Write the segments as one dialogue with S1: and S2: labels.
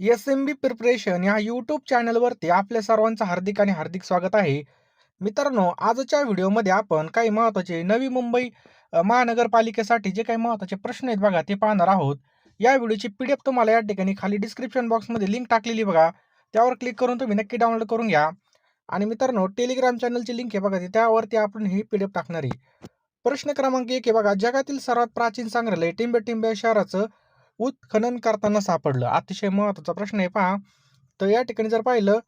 S1: S M B preparation या YouTube चॅनलवरती आपल्या सर्वांचं हार्दिक आणि हार्दिक स्वागत आहे. मित्रांनो आजच्या व्हिडिओमध्ये आपण काही महत्त्वाचे नवी मुंबई महानगरपालिकेसाठी जे काही महत्त्वाचे प्रश्न आहेत बघा ते पाहणार आहोत. या व्हिडिओची पी डी एफ तुम्हाला या ठिकाणी खाली डिस्क्रिप्शन बॉक्समध्ये लिंक टाकलेली बघा. त्यावर क्लिक करून तुम्ही नक्की डाउनलोड करून घ्या. आणि मित्रांनो टेलिग्राम चॅनलची लिंक आहे बघा ती त्यावरती आपण ही पी डी एफ टाकणार आहे. प्रश्न क्रमांक एक आहे बघा जगातील सर्वात प्राचीन संग्रहालय टिंबे शहराचं उत्खनन करताना सापडलं. अतिशय महत्त्वाचा प्रश्न आहे पहा. तर या ठिकाणी जर पाहिलं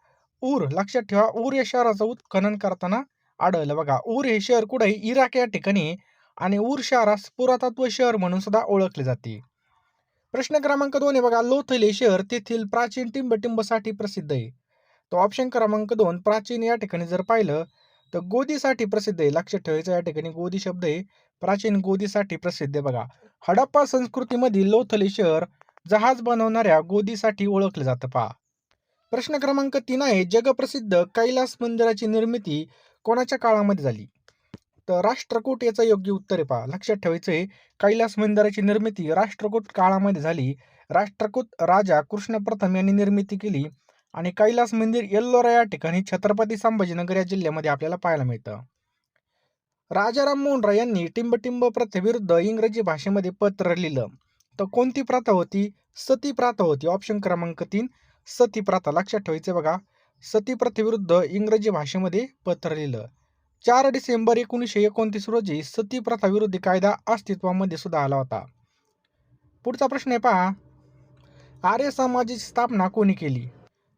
S1: ऊर लक्षात ठेवा ऊर या शहराचं उत्खनन करताना आढळलं. बघा ऊर हे शहर कुठे इराक या ठिकाणी आणि ऊर शहरास पुरातत्व शहर म्हणून सुद्धा ओळखले जाते. प्रश्न क्रमांक दोन आहे बघा लोथल हे शहर तेथील प्राचीन टिंबटिंबसाठी प्रसिद्ध आहे. तो ऑप्शन क्रमांक दोन प्राचीन या ठिकाणी जर पाहिलं तर गोदीसाठी प्रसिद्ध आहे. लक्षात ठेवायचं या ठिकाणी गोदी शब्द आहे. प्राचीन गोदीसाठी प्रसिद्ध बघा. हडप्पा संस्कृतीमधील लोथली शहर जहाज बनवणाऱ्या गोदीसाठी ओळखलं जातं पहा. प्रश्न क्रमांक तीन आहे जगप्रसिद्ध कैलास मंदिराची निर्मिती कोणाच्या काळामध्ये झाली? तर राष्ट्रकूट याचं योग्य उत्तर आहे पहा. लक्षात ठेवायचं आहे कैलास मंदिराची निर्मिती राष्ट्रकूट काळामध्ये झाली. राष्ट्रकूट राजा कृष्ण प्रथम यांनी निर्मिती केली आणि कैलास मंदिर येल्लोरा या ठिकाणी छत्रपती संभाजीनगर या जिल्ह्यामध्ये आपल्याला पाहायला मिळतं. राजाराम मोहन राय यांनी टिंबटिंब प्रथेविरुद्ध इंग्रजी भाषेमध्ये पत्र लिहिलं तर कोणती प्रथा होती? सती प्रथा होती. ऑप्शन क्रमांक तीन सती प्रथा. लक्षात ठेवायचं बघा. सती प्रथेविरुद्ध इंग्रजी भाषेमध्ये पत्र लिहिलं चार डिसेंबर एकोणीसशे एकोणतीस रोजी सती प्रथा विरोधी कायदा अस्तित्वामध्ये सुद्धा आला होता. पुढचा प्रश्न आहे पहा. आर्य समाजाची स्थापना कोणी केली?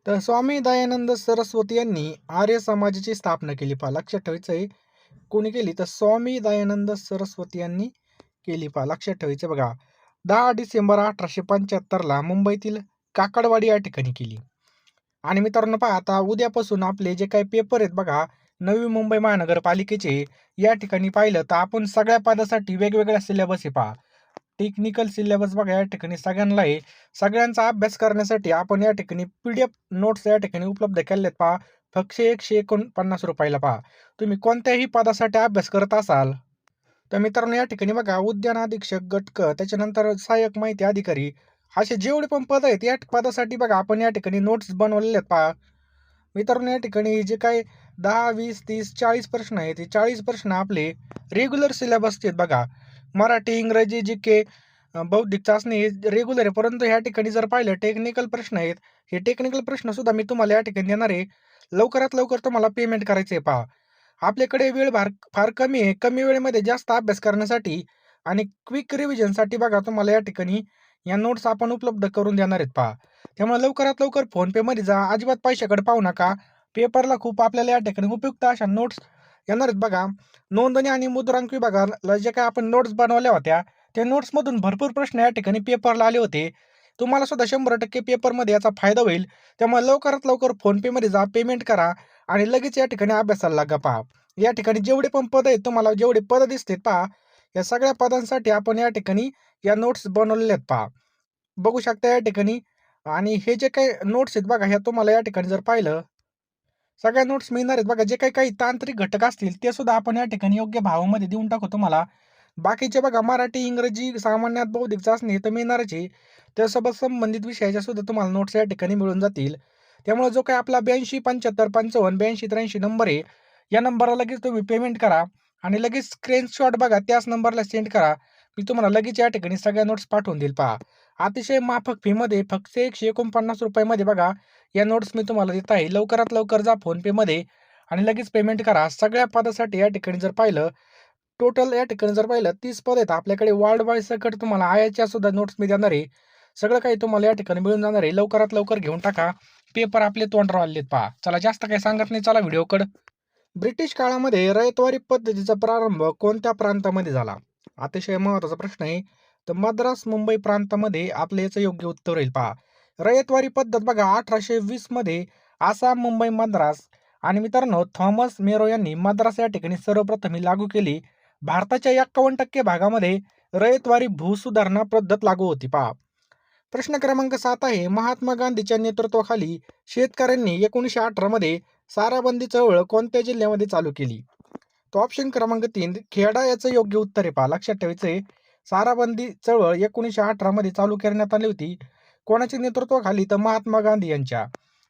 S1: तर स्वामी दयानंद सरस्वती यांनी आर्य समाजाची स्थापना केली पहा. लक्षात ठेवायचं आहे कोणी केली तर स्वामी दयानंद सरस्वती यांनी केली पहा लक्षात ठेवायचं बघा. दहा डिसेंबर अठराशे पंच्याहत्तरला मुंबईतील काकडवाडी या ठिकाणी केली. आणि मित्रांनो पहा आता उद्यापासून आपले जे काही पेपर आहेत बघा नवी मुंबई महानगरपालिकेचे या ठिकाणी पाहिलं तर आपण सगळ्या पदासाठी वेगवेगळ्या सिलेबस आहे पहा. टेक्निकल सिलेबस बघा या ठिकाणी सगळ्यांना आहे. सगळ्यांचा अभ्यास करण्यासाठी आपण या ठिकाणी पी डी एफ नोट्स या ठिकाणी उपलब्ध केले आहेत पहा. फक्त एकशे एकोणपन्नास रुपयाला पहा. तुम्ही कोणत्याही पदासाठी अभ्यास करत असाल तर मित्रांनो या ठिकाणी बघा उद्यान अधीक्षक गटक त्याच्यानंतर सहाय्यक माहिती अधिकारी असे जेवढे पण पद आहेत या पदासाठी बघा आपण या ठिकाणी नोट्स बनवलेले आहेत पहा. मित्रांनो या ठिकाणी जे काही दहा वीस तीस चाळीस प्रश्न आहेत ते चाळीस प्रश्न आपले रेग्युलर सिलेबस आहेत बघा. मराठी इंग्रजी जी के बौद्धिक चाचणी हे रेग्युलर आहे परंतु ह्या ठिकाणी जर पाहिलं टेक्निकल प्रश्न आहेत हे टेक्निकल प्रश्नसुद्धा मी तुम्हाला या ठिकाणी देणार आहे. लवकरात लवकर तुम्हाला पेमेंट करायचं आहे पहा. आपल्याकडे वेळ फार फार कमी आहे. कमी वेळेमध्ये जास्त अभ्यास करण्यासाठी आणि क्विक रिव्हिजनसाठी बघा तुम्हाला या ठिकाणी या नोट्स आपण उपलब्ध करून देणार आहेत पहा. त्यामुळे लवकरात लवकर फोनपेमध्ये जा. अजिबात पैशाकडे पाहू नका. पेपरला खूप आपल्याला या ठिकाणी उपयुक्त अशा नोट्स येणार आहेत बघा. नोंदणी आणि मुद्रांक विभागाला जे काय आपण नोट्स बनवल्या होत्या त्या नोट्समधून भरपूर प्रश्न या ठिकाणी पेपरला आले होते. तुम्हाला सुद्धा शंभर टक्के पेपरमध्ये याचा फायदा होईल. त्यामुळे लवकरात लवकर फोनपेमध्ये जा पेमेंट करा आणि लगेच या ठिकाणी अभ्यासाला लागा पहा. या ठिकाणी जेवढे पण पद आहेत तुम्हाला जेवढे पद दिसतात पहा या सगळ्या पदांसाठी आपण या ठिकाणी या नोट्स बनवलेल्या आहेत पहा. बघू शकता या ठिकाणी आणि हे जे काही नोट्स आहेत बघा ह्या तुम्हाला या ठिकाणी जर पाहिलं सगळ्या नोट्स मिळणार आहेत बघा. जे काही काही तांत्रिक घटक असतील ते सुद्धा आपण या ठिकाणी योग्य भावामध्ये देऊन टाकू तुम्हाला. बाकीचे बघा मराठी इंग्रजी सामान्यात बौद्धिक चाचणी तर मिळणारच आहे. त्यासोबत संबंधित विषयाच्या सुद्धा तुम्हाला नोट्स या ठिकाणी मिळून जातील. त्यामुळे जो काही आपला ब्याऐंशी पंच्याहत्तर पंचावन्न ब्याऐंशी त्र्याऐंशी नंबर आहे या नंबरला लगेच तुम्ही पेमेंट करा आणि लगेच स्क्रीनशॉट बघा त्याच नंबरला सेंड करा. मी तुम्हाला लगेच या ठिकाणी सगळ्या नोट्स पाठवून देईल पहा. अतिशय माफक फीमध्ये फक्त एकशे एकोणपन्नास रुपयामध्ये बघा या नोट्स मी तुम्हाला देत आहे. लवकरात लवकर जा फोनपेमध्ये आणि लगेच पेमेंट करा. सगळ्या पदासाठी या ठिकाणी जर पाहिलं टोटल या ठिकाणी जर पाहिलं तीस पद आहेत. आपल्याकडे वर्ल्ड वाईज सकट तुम्हाला आयाच्या सुद्धा नोट्स मी देणार आहे. सगळं काही तुम्हाला या ठिकाणी मिळून जाणार आहे. लवकरात लवकर घेऊन टाका. पेपर आपले तोंडावर आलेत पहा. चला जास्त काही सांगत नाही. चला व्हिडिओकड ब्रिटिश काळामध्ये रयतवारी पद्धतीचा प्रारंभ कोणत्या प्रांतामध्ये झाला? अतिशय महत्त्वाचा प्रश्न आहे. तर मद्रास मुंबई प्रांतामध्ये आपलं याचं योग्य उत्तर येईल पहा. रयतवारी पद्धत बघा अठराशे वीसमध्ये आसाम मुंबई मद्रास आणि मित्रांनो थॉमस मेरो यांनी मद्रास या ठिकाणी सर्वप्रथम ही लागू केली. भारताच्या एक्कावन्न टक्के भागामध्ये रयतवारी भूसुधारणा पद्धत लागू होती पहा. प्रश्न क्रमांक सात आहे. महात्मा गांधीच्या नेतृत्वाखाली शेतकऱ्यांनी एकोणीसशे अठरामध्ये साराबंदी चळवळ कोणत्या जिल्ह्यामध्ये चालू केली? तो ऑप्शन क्रमांक तीन खेडा याचं योग्य उत्तर आहे पहा. लक्षात ठेवायचं आहे. साराबंदी चळवळ एकोणीसशे अठरामध्ये चालू करण्यात आली होती. कोणाच्या नेतृत्वाखाली? तर महात्मा गांधी यांच्या.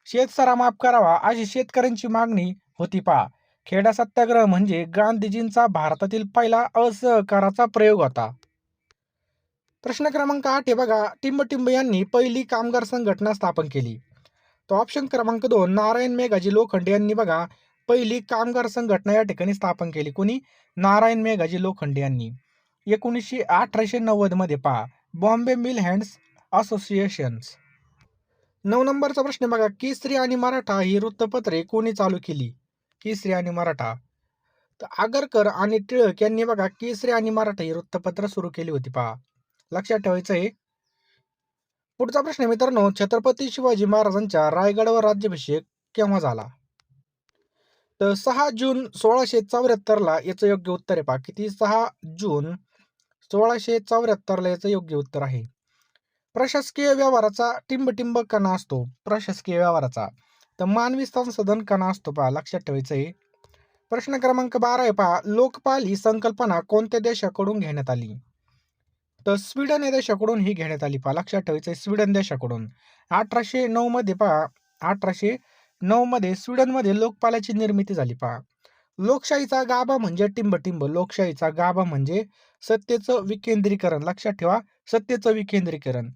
S1: शेतसारा माफ करावा अशी शेतकऱ्यांची मागणी होती पहा. खेडा सत्याग्रह म्हणजे गांधीजींचा भारतातील पहिला असहकाराचा प्रयोग होता. प्रश्न क्रमांक आठ हे बघा. टिंबटिंब यांनी पहिली कामगार संघटना स्थापन केली. तो ऑप्शन क्रमांक दोन नारायण मेघाजी लोखंडे यांनी बघा पहिली कामगार संघटना या ठिकाणी स्थापन केली. कोणी? नारायण मेघाजी लोखंडे यांनी. एकोणीसशे अठराशे नव्वदमध्ये पहा. Bombay mill hands associations. नऊ नंबरचा प्रश्न बघा. केसरी आणि मराठा ही वृत्तपत्रे कोणी चालू केली? केसरी आणि मराठा. तर आगरकर आणि टिळक यांनी बघा केसरी आणि मराठा ही वृत्तपत्र सुरू केली होती पहा. लक्षात ठेवायचं आहे. पुढचा प्रश्न मित्रांनो छत्रपती शिवाजी महाराजांच्या रायगडावर राज्याभिषेक केव्हा झाला? तर सहा जून सोळाशे चौऱ्याहत्तरला याचं योग्य उत्तर आहे पहा. किती? सहा जून सोळाशे चौऱ्याहत्तरला याचं योग्य उत्तर आहे. प्रशासकीय व्यवहाराचा टिंबटिंब कणा असतो. प्रशासकीय व्यवहाराचा. तर मानवी संसाधन कणा असतो पहा लक्षात ठेवायचं आहे. प्रश्न क्रमांक बारा आहे पहा. लोकपाल ही संकल्पना कोणत्या देशाकडून घेण्यात आली? तर स्वीडन या देशाकडून ही घेण्यात आली. पहा लक्षात ठेवायचं आहे स्वीडन देशाकडून अठराशे नऊमध्ये पहा अठराशे नऊमध्ये स्वीडनमध्ये लोकपालाची निर्मिती झाली. पहा लोकशाहीचा गाभा म्हणजे टिंबटिंब लोकशाहीचा गाभा म्हणजे सत्तेचं विकेंद्रीकरण. लक्षात ठेवा सत्तेचं विकेंद्रीकरण.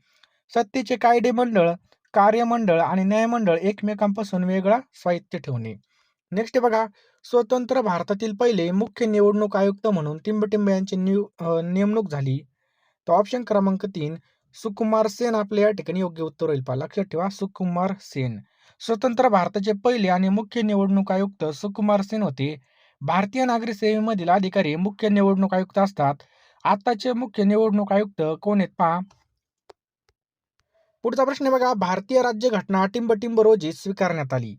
S1: सत्तेचे कायदे मंडळ कार्यमंडळ आणि न्यायमंडळ एकमेकांपासून वेगळा स्वायत्त ठेवणे. नेक्स्ट बघा स्वतंत्र भारतातील पहिले मुख्य निवडणूक आयुक्त म्हणून टिंबटिंब यांची नेमणूक झाली. तर ऑप्शन क्रमांक तीन सुकुमार सेन आपल्या या ठिकाणी योग्य उत्तर होईल पहा. लक्षात ठेवा सुकुमार सेन. स्वतंत्र भारताचे पहिले आणि मुख्य निवडणूक आयुक्त सुकुमार सेन होते. भारतीय नागरी सेवेमधील अधिकारी मुख्य निवडणूक आयुक्त असतात. आताचे मुख्य निवडणूक आयुक्त कोण आहेत पहा? पुढचा प्रश्न बघा. भारतीय राज्य घटना टिंबटिंब रोजी स्वीकारण्यात आली.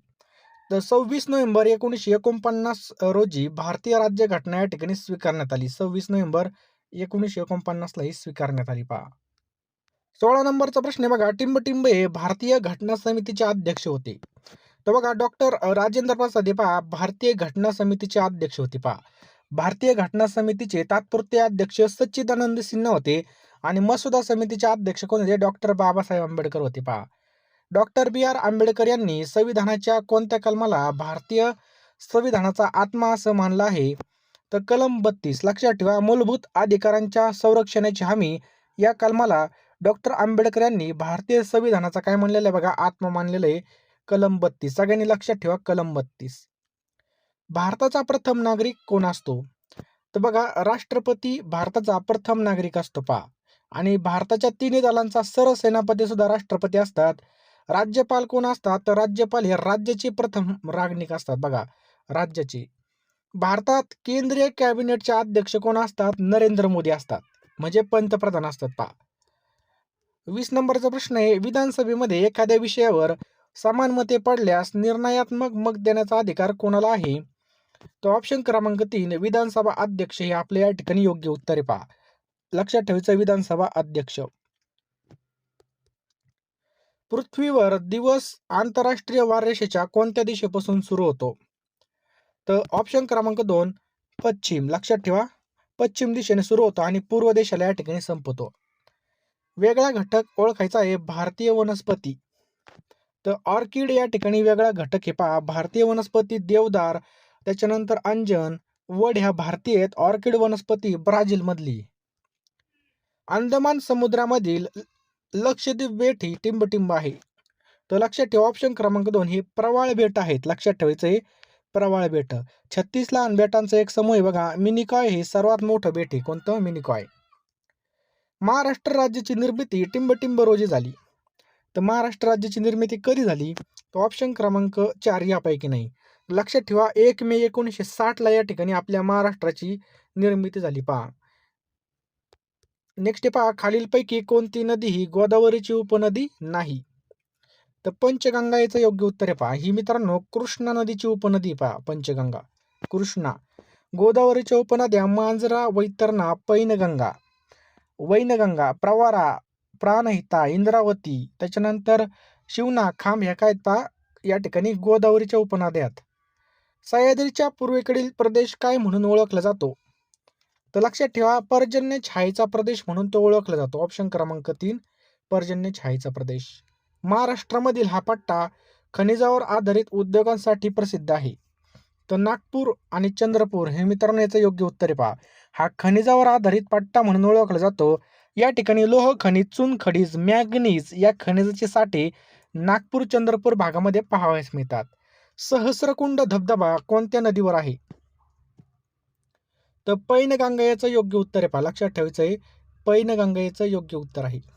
S1: तर सव्वीस नोव्हेंबर एकोणीसशे एकोणपन्नास रोजी भारतीय राज्य घटना या ठिकाणी स्वीकारण्यात आली. सव्वीस नोव्हेंबर एकोणीसशे एकोणपन्नासला ही स्वीकारण्यात आली पहा. सोळा नंबरचा प्रश्न बघा. टिंबटिंबे हे भारतीय घटना समितीचे अध्यक्ष होते. तर बघा डॉक्टर राजेंद्र प्रसाद हे पहा भारतीय घटना समितीचे अध्यक्ष होते पहा. भारतीय घटना समितीचे तात्पुरते अध्यक्ष सच्चिदानंद सिन्हा होते आणि मसुदा समितीचे अध्यक्ष कोण होते? डॉक्टर बाबासाहेब आंबेडकर होते पहा. डॉक्टर बी आर आंबेडकर यांनी संविधानाच्या कोणत्या कलमाला भारतीय संविधानाचा आत्मा असं मानलं आहे? तर कलम बत्तीस. लक्षात ठेवा मूलभूत अधिकारांच्या संरक्षणाची हमी या कलमाला डॉक्टर आंबेडकर यांनी भारतीय संविधानाचा काय म्हणलेलं आहे बघा? आत्मा मानलेलं आहे. कलम बत्तीस. सगळ्यांनी लक्षात ठेवा कलम बत्तीस. भारताचा प्रथम नागरिक कोण असतो? तर बघा राष्ट्रपती भारताचा प्रथम नागरिक असतो पा आणि भारताच्या तिन्ही दलांचा सरसेनापती सुद्धा राष्ट्रपती असतात. राज्यपाल कोण असतात? तर राज्यपाल हे राज्याचे प्रथम नागरिक असतात बघा. राज्याचे. भारतात केंद्रीय कॅबिनेटचे अध्यक्ष कोण असतात? नरेंद्र मोदी असतात. म्हणजे पंतप्रधान असतात पा वीस नंबरचा प्रश्न आहे विधानसभेमध्ये एखाद्या विषयावर समान मते पडल्यास निर्णयात्मक मत देण्याचा अधिकार कोणाला आहे? तर ऑप्शन क्रमांक तीन विधानसभा अध्यक्ष हे आपल्या या ठिकाणी योग्य उत्तर आहे पहा. लक्षात ठेवायचं विधानसभा अध्यक्ष. पृथ्वीवर दिवस आंतरराष्ट्रीय वाररेषेच्या कोणत्या दिशेपासून सुरू होतो? तर ऑप्शन क्रमांक दोन पश्चिम. लक्षात ठेवा पश्चिम दिशेने सुरू होतो आणि पूर्व देशाला या ठिकाणी संपतो. वेगळा घटक ओळखायचा आहे भारतीय वनस्पती. तर ऑर्किड या ठिकाणी वेगळा घटक हे पहा भारतीय वनस्पती देवदार त्याच्यानंतर अंजन वड ह्या भारतीय आहेत. ऑर्किड वनस्पती ब्राझीलमधली. अंदमान समुद्रामधील लक्षद्वीप बेट ही टिंबटिंब आहे. तर लक्षात ठेवा ऑप्शन क्रमांक दोन हे प्रवाळ बेट आहेत. लक्षात ठेवायचं आहे प्रवाळ बेट. छत्तीस लहान बेटांचा एक समूह आहे बघा. मिनिकॉय हे सर्वात मोठं बेट आहे. कोणतं? मिनिकॉय. महाराष्ट्र राज्याची निर्मिती टिंबटिंब रोजी झाली. तर महाराष्ट्र राज्याची निर्मिती कधी झाली? तर ऑप्शन क्रमांक चार यापैकी नाही. लक्षात ठेवा एक मे एकोणीसशे साठला या ठिकाणी आपल्या महाराष्ट्राची निर्मिती झाली. पहा. नेक्स्ट पहा. खालीलपैकी कोणती नदी ही गोदावरीची उपनदी नाही. तर पंचगंगा याचं योग्य उत्तर आहे पहा. ही मित्रांनो कृष्णा नदीची उपनदी पहा पंचगंगा. कृष्णा. गोदावरीच्या उपनद्या मांजरा वैतरणा पैनगंगा. वैनगंगा प्रवारा प्राणहिता इंद्रावती त्याच्यानंतर शिवना खांब ह्या काय पहा? या ठिकाणी गोदावरीच्या उपनद्यात सह्याद्रीच्या पूर्वेकडील प्रदेश काय म्हणून ओळखला जातो? तर लक्षात ठेवा पर्जन्य छायेचा प्रदेश म्हणून तो ओळखला जातो. ऑप्शन क्रमांक तीन पर्जन्य छायेचा प्रदेश. महाराष्ट्रामधील हा पट्टा खनिजावर आधारित उद्योगांसाठी प्रसिद्ध आहे. तर नागपूर आणि चंद्रपूर हे मित्रांनो याचं योग्य उत्तर पहा. हा खनिजावर आधारित पट्टा म्हणून ओळखला जातो. या ठिकाणी लोह खनिज चुन मॅग्नीज या खनिजाचे साठे नागपूर चंद्रपूर भागामध्ये पाहावयास मिळतात. सहस्रकुंड धबधबा कोणत्या नदीवर आहे? तर पैनगंगा याचं योग्य उत्तर आहे पहा. लक्षात ठेवायचं आहे. पैनगंगा याचं योग्य उत्तर आहे.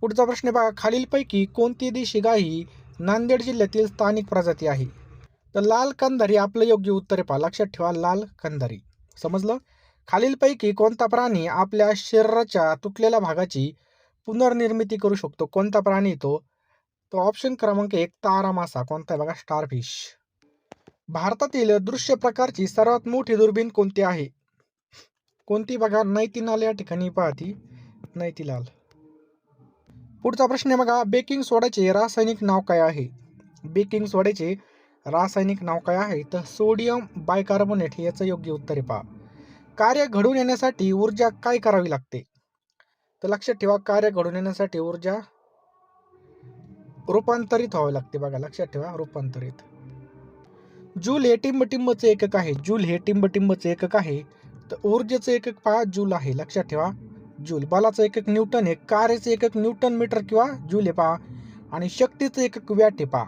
S1: पुढचा प्रश्न बघा खालीलपैकी कोणती देशी गाय ही नांदेड जिल्ह्यातील स्थानिक प्रजाती आहे? तर लाल कंधारी आपलं योग्य उत्तर पहा लक्षात ठेवा लाल कंधारी समजलं? खालीलपैकी कोणता प्राणी आपल्या शरीराच्या तुटलेल्या भागाची पुनर्निर्मिती करू शकतो? कोणता प्राणी तो? तो ऑप्शन क्रमांक एक तारा मासा कोणता आहे बघा? स्टारफिश भारतातील दृश्य प्रकारची सर्वात मोठी दुर्बीण कोणती आहे? कोणती बघा नैतिनाल या ठिकाणी पाहती नैतिलाल. पुढचा प्रश्न आहे बघा बेकिंग सोड्याचे रासायनिक नाव काय आहे? बेकिंग सोड्याचे रासायनिक नाव काय आहे? तर सोडियम बायकार्बोनेट हे याचं योग्य उत्तर आहे पहा. कार्य घडून येण्यासाठी ऊर्जा काय करावी लागते? तर लक्षात ठेवा कार्य घडून येण्यासाठी ऊर्जा रूपांतरित व्हावी लागते बघा लक्षात ठेवा रूपांतरित. जूल हे टिंबटिंबचे एकक आहे. जूल हे टिंबटिंबचे एकक आहे. तर ऊर्जेचं एकक पहा जूल आहे. लक्षात ठेवा. जूल बलाचं एकक न्यूटन आहे कार्याचं एकक न्यूटन मीटर किंवा जूल हे पहा आणि शक्तीचं एकक वॅट हे पहा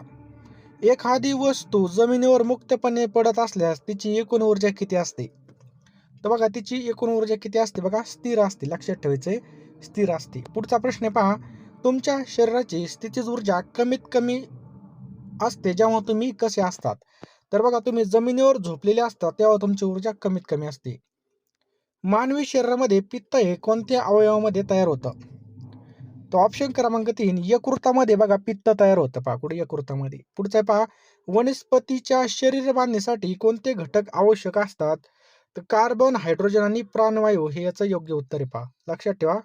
S1: एखादी वस्तू जमिनीवर मुक्तपणे पडत असल्यास तिची एकूण ऊर्जा किती असते? तर बघा तिची एकूण ऊर्जा किती असते बघा स्थिर असते. लक्षात ठेवायचे स्थिर असते. पुढचा प्रश्न आहे पहा तुमच्या शरीराची स्थितीज ऊर्जा कमीत कमी असते जेव्हा तुम्ही कसे असतात? तर बघा तुम्ही जमिनीवर झोपलेले असतात तेव्हा तुमची ऊर्जा कमीत कमी असते. मानवी शरीरामध्ये पित्त हे कोणत्या अवयवामध्ये तयार होतं? तर ऑप्शन क्रमांक तीन यकृतामध्ये बघा पित्त तयार होतं. पहा कुठे यकृतामध्ये? पुढचं आहे पहा वनस्पतीच्या शरीर बांधणीसाठी कोणते घटक आवश्यक असतात? तर कार्बन हायड्रोजन आणि प्राणवायू हे याचं योग्य उत्तर आहे पहा. लक्षात ठेवा.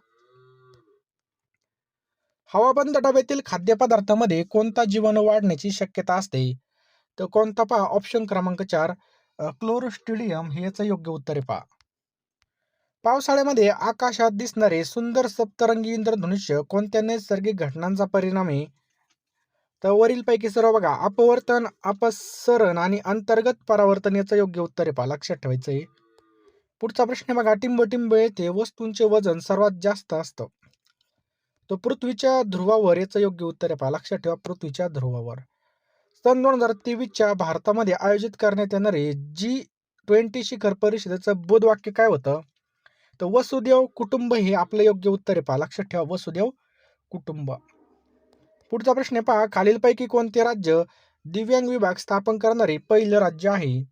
S1: हवाबंद डब्यातील खाद्यपदार्थामध्ये कोणता जीवाणू वाढण्याची शक्यता असते? तर कोणता पहा ऑप्शन क्रमांक चार क्लोरोस्टिडियम हे याचं योग्य उत्तर आहे पहा. पावसाळ्यामध्ये आकाशात दिसणारे सुंदर सप्तरंगी इंद्रधनुष्य कोणत्या नैसर्गिक घटनांचा परिणाम आहे? तर वरीलपैकी सर्व बघा. अपवर्तन अपसरण आणि अंतर्गत परावर्तन याचं योग्य उत्तर आहे पहा. लक्षात ठेवायचं आहे. पुढचा प्रश्न बघा. टिंब टिंब येथे वस्तूंचे वजन सर्वात जास्त असतं. तो पृथ्वीच्या ध्रुवावर याचं योग्य उत्तर आहे पहा. लक्षात ठेवा पृथ्वीच्या ध्रुवावर. सन दोन हजार तेवीसच्या भारतामध्ये आयोजित करण्यात येणारे जी ट्वेंटी शिखर परिषदेचं बोधवाक्य काय होतं? तर वसुदेव कुटुंब हे आपलं योग्य उत्तर आहे पहा. लक्षात ठेवा वसुदेव कुटुंब. पुढचा प्रश्न आहे पहा. खालीलपैकी कोणते राज्य दिव्यांग विभाग स्थापन करणारे पहिलं राज्य आहे?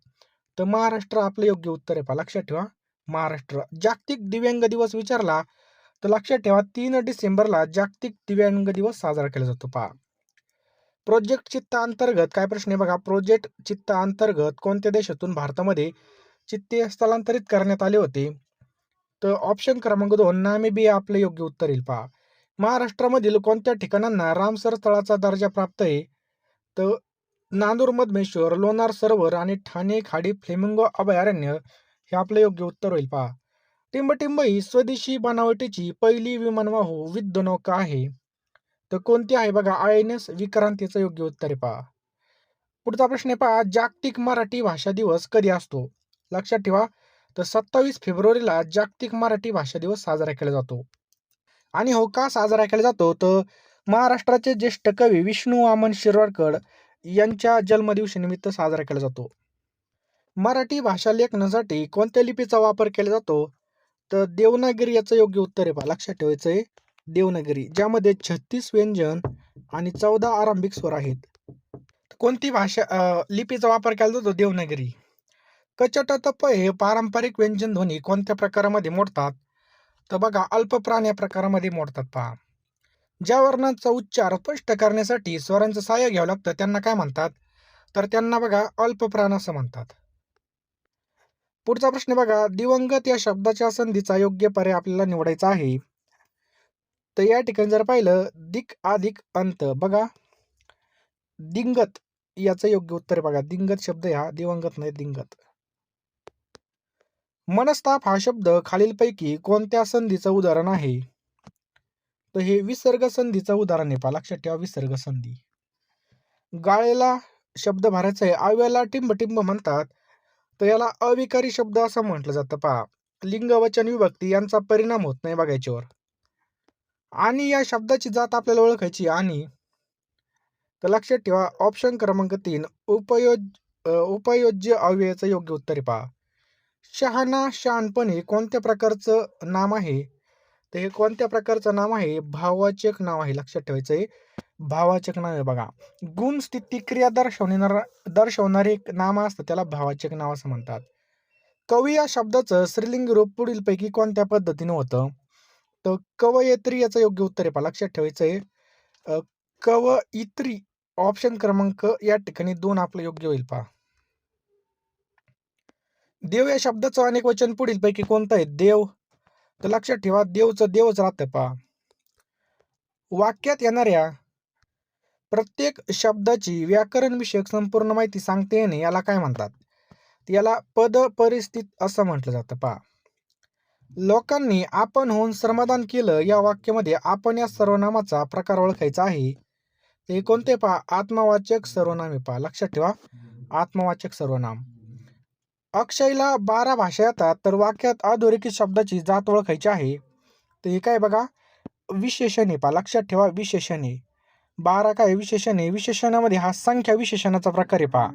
S1: तर महाराष्ट्र आपलं योग्य उत्तर आहे पहा. लक्षात ठेवा. महाराष्ट्र. जागतिक दिव्यांग दिवस विचारला तर लक्षात ठेवा तीन डिसेंबरला जागतिक दिव्यांग दिवस साजरा केला जातो पहा. प्रोजेक्ट चित्ता अंतर्गत काय प्रश्न आहे बघा? प्रोजेक्ट चित्ता अंतर्गत कोणत्या देशातून भारतामध्ये चित्ते स्थलांतरित करण्यात आले होते? तर ऑप्शन क्रमांक दोन नामिबिया आपलं योग्य उत्तर येईल पहा. महाराष्ट्रामधील कोणत्या ठिकाणांना रामसर स्थळाचा दर्जा प्राप्त आहे? तर नांदूर मधमेश्वर लोणार सरोवर आणि ठाणे खाडी फ्लेमिंगो अभयारण्य हे आपलं योग्य उत्तर होईल पहा. टिंबटिंब ही स्वदेशी बनावटीची पहिली विमानवाहू विद्युनौका आहे. तर कोणती आहे बघा? आय एन एस विक्रांतीचं योग्य उत्तर आहे पहा. पुढचा प्रश्न आहे पहा जागतिक मराठी भाषा दिवस कधी असतो? लक्षात ठेवा. तर सत्तावीस फेब्रुवारीला जागतिक मराठी भाषा दिवस साजरा केला जातो. आणि हो का साजरा केला जातो? तर महाराष्ट्राचे ज्येष्ठ कवी विष्णू वामन शिरवाडकर यांच्या जन्मदिवसानिमित्त साजरा केला जातो. मराठी भाषा लेखनासाठी कोणत्या लिपीचा वापर केला जातो? तर देवनागिरी याचं योग्य उत्तर आहे पहा लक्षात ठेवायचं आहे देवनागरी ज्यामध्ये छत्तीस व्यंजन आणि चौदा आरंभिक स्वर आहेत. कोणती भाषा लिपीचा वापर केला जातो? देवनागिरी. कचट तप हे पारंपरिक व्यंजन ध्वनी कोणत्या प्रकारामध्ये मोडतात? तर बघा अल्प प्राण या प्रकारामध्ये मोडतात पहा. ज्या वर्णांचा उच्चार स्पष्ट करण्यासाठी स्वरांचं सहाय्य घ्यावं लागतं त्यांना काय म्हणतात? तर त्यांना बघा अल्पप्राण असं म्हणतात. पुढचा प्रश्न बघा दिवंगत या शब्दाच्या संधीचा योग्य पर्याय आपल्याला निवडायचा आहे. तर या ठिकाणी जर पाहिलं दिक अधिक अंत बघा. दिंगत याचं योग्य उत्तर बघा. दिंगत शब्द हा. दिवंगत नाही दिंगत. मनस्ताप हा शब्द खालीलपैकी कोणत्या संधीचं उदाहरण आहे? तर हे विसर्ग संधीचं उदाहरण आहे पहा लक्षात ठेवा विसर्ग संधी. गाळेला शब्द भरायचा आहे आव्याला टिंबटिंब म्हणतात. तर याला अविकारी शब्द असं म्हटलं जातं पहा. लिंगवचन विभक्ती यांचा परिणाम होत नाही बघा याच्यावर. आणि या शब्दाची जात आपल्याला ओळखायची आणि? तर लक्षात ठेवा ऑप्शन क्रमांक तीन उपयोज उपयोज्य अव्ययाचं योग्य उत्तर पहा. शहाणा शहाणपणे कोणत्या प्रकारचं नाम आहे? तर हे कोणत्या प्रकारचं नाम आहे? भावाचक नाव आहे लक्षात ठेवायचं आहे भावाचक नाव आहे बघा. गुण स्थिती क्रिया दर्शवणार दर्शवणारे एक नाम असतं त्याला भावाचक नाव असं म्हणतात. कवी या शब्दाचं स्त्रीलिंग रूप पुढीलपैकी कोणत्या पद्धतीनं होतं? तर कवयित्री याचं योग्य उत्तर आहे पहा लक्षात ठेवायचं आहे कवयित्री ऑप्शन क्रमांक या ठिकाणी दोन आपलं योग्य होईल पहा. देव या शब्दाचं अनेक वचन पुढीलपैकी कोणतं आहे? देव. तर लक्षात ठेवा देवचं देवच राहतं पहा. वाक्यात येणाऱ्या प्रत्येक शब्दाची व्याकरणविषयक संपूर्ण माहिती सांगता येणे याला काय म्हणतात? याला पद परिस्थित असं म्हटलं जातं पहा. लोकांनी आपण होऊन श्रमदान केलं या वाक्यामध्ये आपण या सर्वनामाचा प्रकार ओळखायचा आहे. ते कोणते पहा? आत्मवाचक सर्वनामे पहा. लक्षात ठेवा. आत्मवाचक सर्वनाम. अक्षयला बारा भाषा येतात तर वाक्यात अधोरेखित शब्दाची जात ओळखायची आहे. तर हे काय बघा? विशेषण आहे पहा लक्षात ठेवा विशेषण. आहे बारा काय? विशेषण. आहे विशेषणामध्ये हा संख्या विशेषणाचा प्रकार आहे पहा.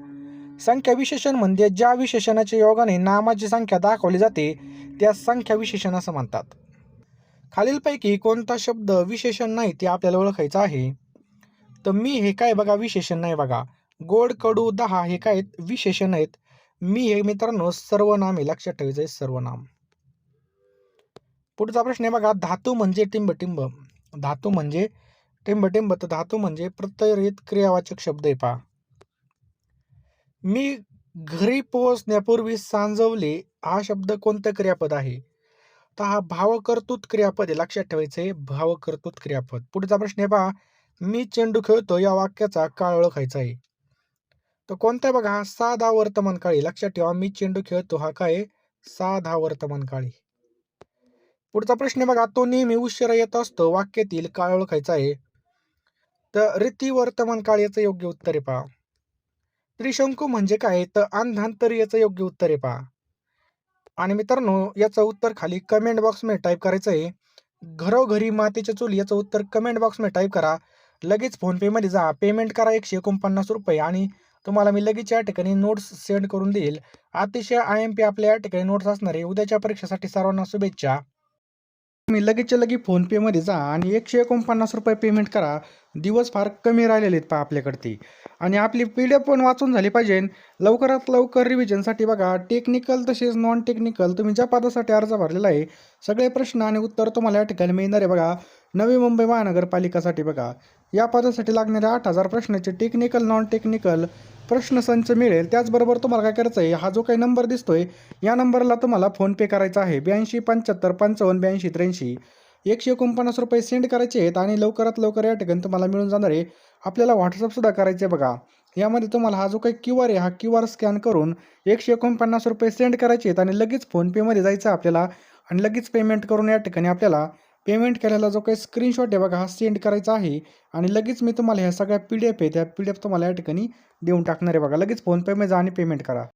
S1: संख्या विशेषण म्हणजे ज्या विशेषणाच्या योगाने नामाची संख्या दाखवली जाते त्या संख्या विशेषण असं म्हणतात. खालीलपैकी कोणता शब्द विशेषण नाही ते आपल्याला ओळखायचं आहे. तर मी हे काय बघा? विशेषण नाही बघा. गोड कडू दहा हे काय आहेत? विशेषण आहेत. मी हे मित्रांनो सर्वनाम हे लक्षात ठेवायचं आहे सर्वनाम. पुढचा प्रश्न आहे बघा धातू म्हणजे टिंबटिंब. धातू म्हणजे टिंबटिंब तर धातू म्हणजे प्रत्ययरहित क्रियावाचक शब्द आहे पहा. मी घरी पोहोचण्यापूर्वी सांजवले हा शब्द कोणतं क्रियापद आहे? तर हा भावकर्तृत क्रियापद आहे. लक्षात ठेवायचं आहे भावकर्तृत क्रियापद. पुढचा प्रश्न आहे पहा मी चेंडू खेळतो या वाक्याचा काळ ओळखायचा आहे. तर कोणता बघा हा साधा वर्तमान काळी लक्षात ठेवा मी चेंडू खेळतो हा काय साधा वर्तमान काळी. पुढचा प्रश्न बघा तो नेहमी उशिरा येत असतो वाक्यातील काळ ओळखायचा आहे? तर रीती वर्तमान काळ याचं योग्य उत्तर आहे पहा. त्रिशंकू म्हणजे काय? तर अंधांतर याचं योग्य उत्तर आहे पहा. आणि मित्रांनो याचं उत्तर खाली कमेंट बॉक्समध्ये टाईप करायचं आहे. घरोघरी मातीच्या चुली याचं उत्तर कमेंट बॉक्समध्ये टाईप करा. लगेच फोनपेमध्ये जा. पेमेंट करा एकशे एकोणपन्नास रुपये आणि तुम्हाला मी लगेच या ठिकाणी नोट्स सेंड करून देईल. अतिशय आय एम पी आपल्या या ठिकाणी नोट्स असणार. आहे उद्याच्या परीक्षेसाठी सर्वांना शुभेच्छा. तुम्ही लगेचच्या लगे फोनपेमध्ये जा आणि एकशे एकोणपन्नास रुपये पेमेंट करा. दिवस फार कमी राहिलेले आहेत पहा आपल्याकडती. आणि आपली पी डी एफ पण वाचून झाली पाहिजे. लवकरात लवकर रिव्हिजनसाठी बघा. टेक्निकल तसेच नॉन टेक्निकल तुम्ही ज्या पदासाठी अर्ज भरलेला आहे सगळे प्रश्न आणि उत्तर तुम्हाला या ठिकाणी मिळणार आहे बघा. नवी मुंबई महानगरपालिकासाठी बघा. या पदासाठी लागणारे आठ हजार प्रश्नाचे टेक्निकल नॉन टेक्निकल प्रश्नसंच मिळेल. त्याचबरोबर तुम्हाला काय करायचं आहे हा जो काही नंबर दिसतोय या नंबरला तुम्हाला फोनपे करायचा आहे. ब्याऐंशी पंच्याहत्तर पंचावन्न ब्याऐंशी त्र्याऐंशी. एकशे एकोणपन्नास रुपये सेंड करायचे आहेत आणि लवकरात लवकर या ठिकाणी तुम्हाला मिळून जाणार आहे. आपल्याला व्हॉट्सअपसुद्धा करायचे आहे बघा. यामध्ये तुम्हाला हा जो काही क्यू आर आहे हा क्यू आर स्कॅन करून एकशे एकोणपन्नास रुपये सेंड करायचे आहेत आणि लगेच फोनपेमध्ये जायचं आपल्याला आणि लगेच पेमेंट करून या ठिकाणी आपल्याला पेमेंट केलेला जो काही स्क्रीनशॉट आहे बघा हा सेंड करायचा आहे आणि लगेच मी तुम्हाला ह्या सगळ्या पी डी एफ आहे त्या पी डी एफ तुम्हाला या ठिकाणी देऊन टाकणार आहे बघा. लगेच फोनपेमध्ये जा आणि पेमेंट करा.